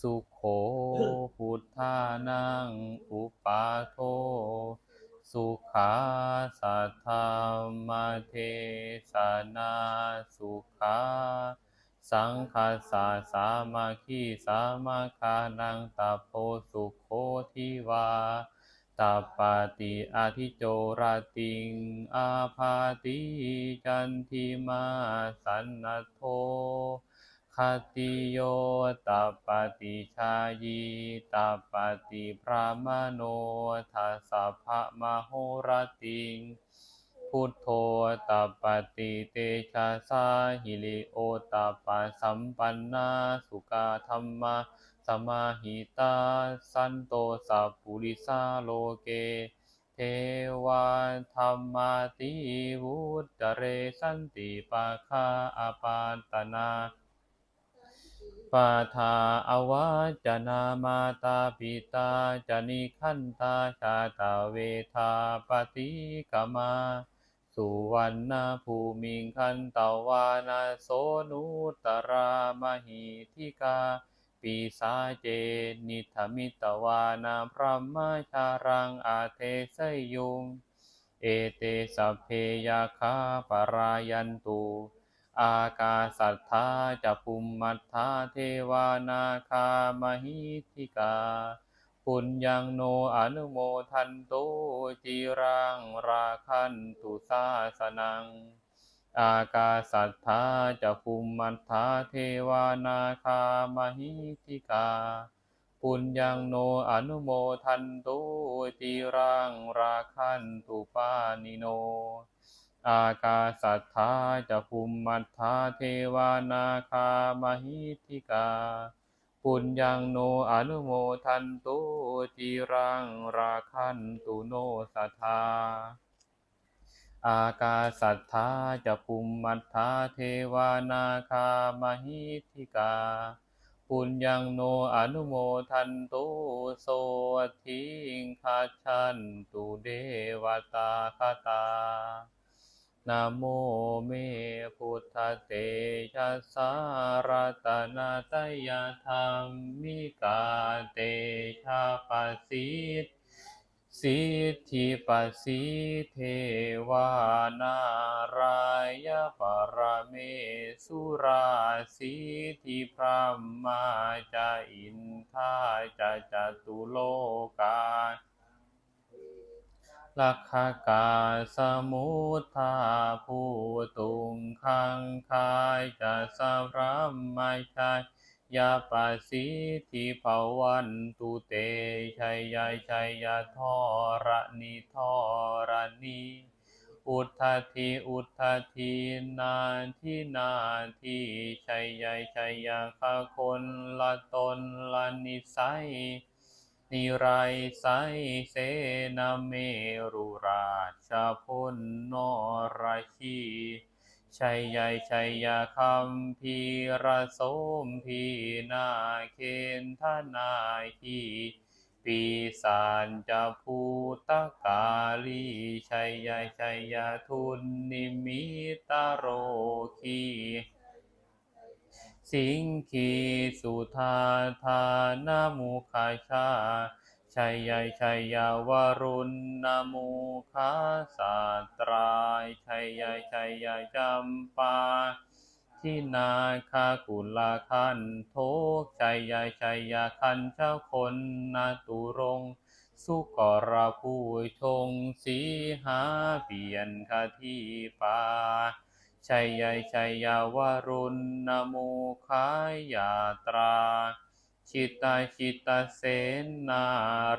สุโขพุทธานังอุปาโท สุขาสัทธามาเทสนาสุขาสังคาสาสามาคีสามาคานังตาโพสุโคทิวาตาปาติอาทิโจราติง อาพาติจันทิมาสันนโท คติโยตัปปติชายีตัปปติพระมโนทัสสะภะมโหรติงพุทโธตัปปติเตชะสาหิริโอตัปปะสัมปันนาสุกาธรรมะสมาหิตาสันโตสัพพุริสาโลเก เทวาธรรมาติวุตเรสันติปะคาอปาตนา ปาทาอวัจนามาตาปิตาจนิขันตาชาตาเวทาปฏิกมาสุวรรณภูมิงคันตวานาโสนุตรามหิทิกา ปีสาเจนิธมิตวานาพระมชารังอาเทสยุง เอเตสัพเพยาคาปรายันตุ อากาสัทธาจะภูมิมัทธาเทวานาคามหิทิกา ปุญญังโนอนุโมทันโตจิรังราคันตุสาสนัง อากาสัทธาจะภูมิมัทธาเทวานาคามหิทิกา ปุญญังโนอนุโมทันโตจิรังราคันตุปานิโน อากาสัทธาจะภูมิมัทธาเทวานาคามหิทิกา ปุญญังโนอนุโมทันตุจิรังราคันตุโนสัทธา อากาสัทธาจะภูมิมัทธาเทวานาคามหิทิกาปุญญังโนอนุโมทันตุโสทิงคัจฉันตุเดวตาคตา นะโมเมพุทธเตชะสารตนาตยธรรมมิกาเตชะปัสสิทสิทธิปัสสิเทวานารายปรเมสุราสิทธิพระมาจาอินทาจะจตุโลกา ลักขกาสมุทธาผู้ตุงคังคายจะสาพระไม่ใช่ยาปสิทิภาวันตุเตชัยยชัยยาทอระนิทอระนิอุทธาทิอุทธาทินาทินาทิชัยยชัยยาคาคนละตนละนิสัย นิไรไสเสนาเมรุราชพลนราชีชัยยชัยยาคัมพีระสมพีนาเคนทนาคีปีสารจะภูตกาลีชัยยชัยยาทุนนิมิตโรคี สิงคีสุธาธานามุขาชาชัยยชัยยาวรุณนามุขาสาตรายชัยยชัยยจำปาทินาคากุลาคันโทชัยยชัยยคันเจ้าคนนาตุรงสุกรผู้ชงสีหาเปลี่ยนคาทีปา ชัยยชัยยาวรุณนโมขายาตรา ชิตาชิตาเสนา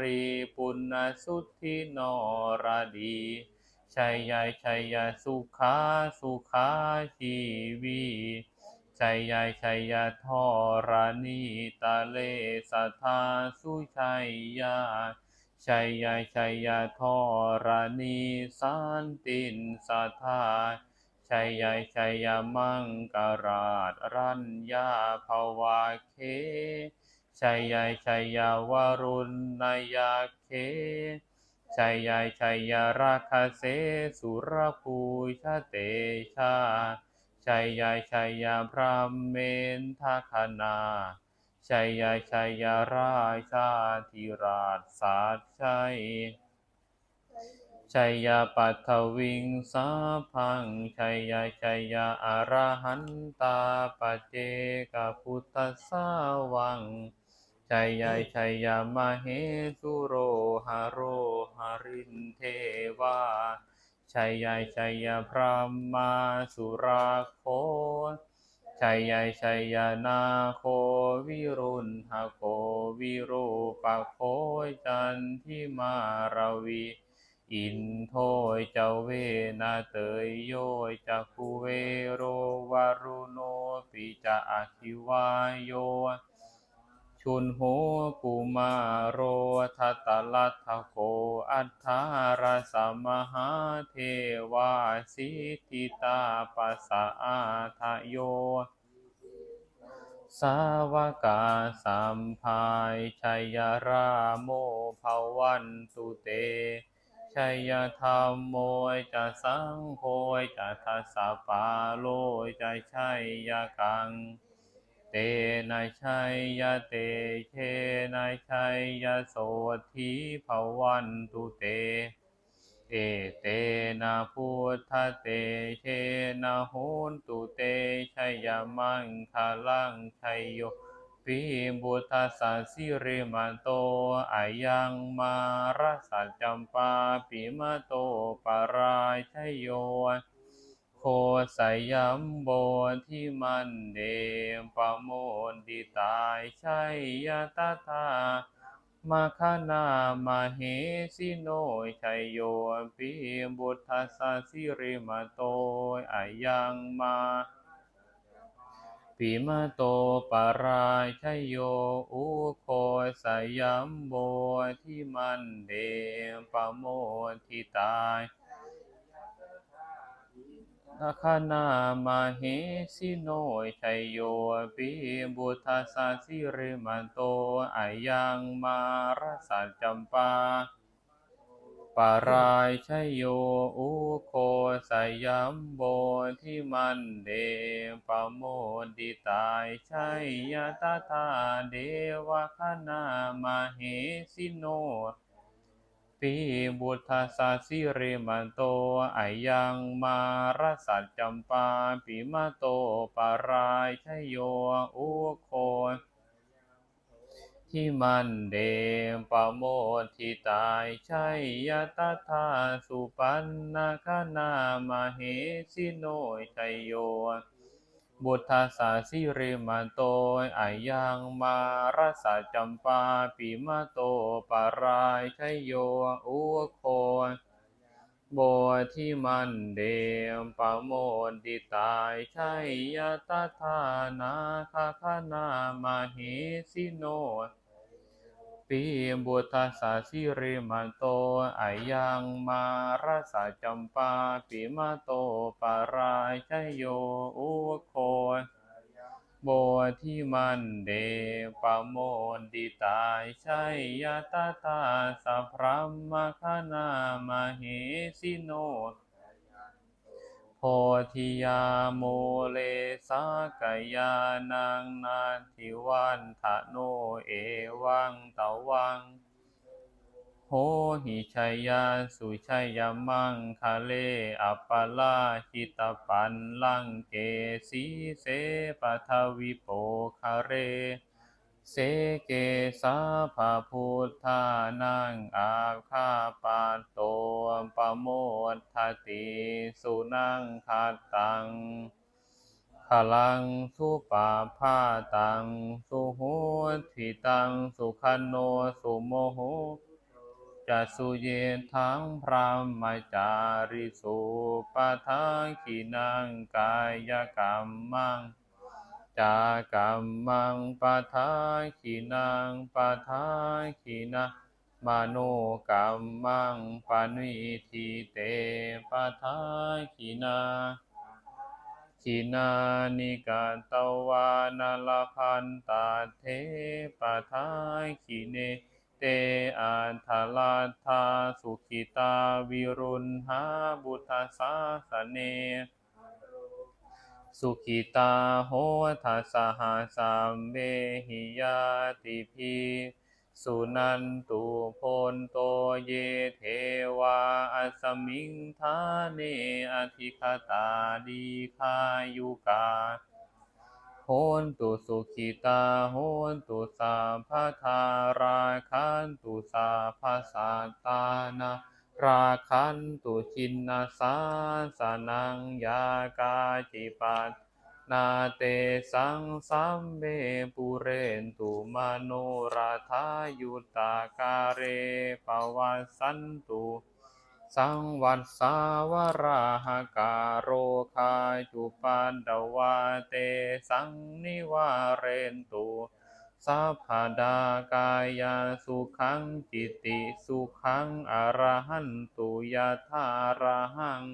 รีปุณสุทธินรดีชัยยชัยยสุขาสุขาชีวีชัยยชัยยทอรานีตาเลสัทธาสุชัยยาชัยยชัยยทอรานีสันตินสัทธา ชัยยชัยยมังกราชรัญญาภวาเคชัยยชัยยวรุณนยาเคชัยยชัยยราคาเสสุรภูชาเตชาชัยยชัยยพระเมนทคนาชัยยะชัยยราชาธิราชสาชชัย ชัยยะปัทวิงสาพังชัยยะชัยยะอรหันตาปเจกพุทธสาวังชัยยะชัยยะมเหสุโรหะโรหะรินเทวาชัยยะชัยยะพระมาสุราโคชัยยะชัยยะนาโควิรุณหโควิรูปโคจันทิมาราวี อินโทยเจาเวนาเตยโยจักุเวโรวารุโนปิจะอาคิวายโย ชุนโหกุมาโรทัตตลัทโกอัฏฐารสมหาเทวาสิทิตาปัสสะอาทโยสาวกาสัมภายชัยยราโมภวันตุเต ชัยธรรมโมยจะสังโฆยจะทัสสะปาโลยจะชัยยกัง เตนะชัยยะเตเชนะชัยยะโสธีภวันตุเต เอเตนะพุทธเตเชนะโหนตุเตชัยยมังคลังชัยโย ปิบุตสัสสิริมันโตอายังมารสัจจัมปาปิมะโตปารายชยโยโคสยัมโบทิมันเดมปะโมนดิตายชัยยะตถามาคณามาเหสิโนชัยโยปิบุตสัสสิริมาโตอายังมา ปิมโตปารายชัยโย อุโคสยัมโบทิมันเดมปะโมทิตายนาคานามาเหสิโนชัยโยปิบุทาสาสิริมันโตอายังมารสสัจจัมปา ปารายชโยอุโคสยัมโบทิมันเดปโมดิตายชัยยะตถาเดวะคณามาเหสิโนปีบุตตาสาสิริมันโตอายังมารสัจจัมปาปิมาโตปารายชโยอุโค ที่มันเดมปะโมทิตายชัยยะตถาสุปันนาคนามาเหสิโนชัยโย บุตตาสาสิริมันโตอายังมารสสะจัมปาปิมาโตปารายชัยโยอุโคโบที่มันเดมปะโมดิตายชัยยะตถานาคาคนามาเหสิโน ปีบุตตาสาสิริมันโตอายังมารสสะจัมปาปิมาโตปาราชโยอุโคโบที่มันเดปโมดิตายชัยยะตาสัพพรหมคนามาเหสิโนโพ ธิยาโมเลสากยานังนาทิวันทะโนเอวังตะวังโหหิชัยยาสุชัยยมังคะเลอัปปะลาหิตปันลังเกสีเสปทวิโปคะเร เสเกสาภาพุทธานังอาคาปาโตปโมทติสุนังคาตังขลังสุปาพาตัง สุโหทิตัง สุขันโนสุโมโหจะสุเยทังพระมจาริสุปะทังขีนังกายกรรมัง จากรรมังปะทาขีนังปะทาขีนะมโนกรรมังปานิทิเตปะทาขีนาขีนานิกาตวานาลพันตาเทปะทาขีเนเตอัทลาทาสุขิตาวิรุณหาบุตตาสาสเน สุขิตาโหทัสหาสัมเบหิยาติพีสุนันตุโพนโตเยเทวาอสมิงทาเนอธิคตาดีคายุกาโหนตุสุขิตาโหนตุสาพทาราคันตุสาภาสัตตานา ราคันตุชินนาสาสนังยากาจิปัตนาเตสังสัมเบปุเรนตุมโนราธายุตตาการเรปวัสันตุสังวัตสาวราหการโรคาจุปันดวาเตสังนิวาเรนตุ สัพพดากายาสุขังจิติสุขังอรหันตุยะธาระหัง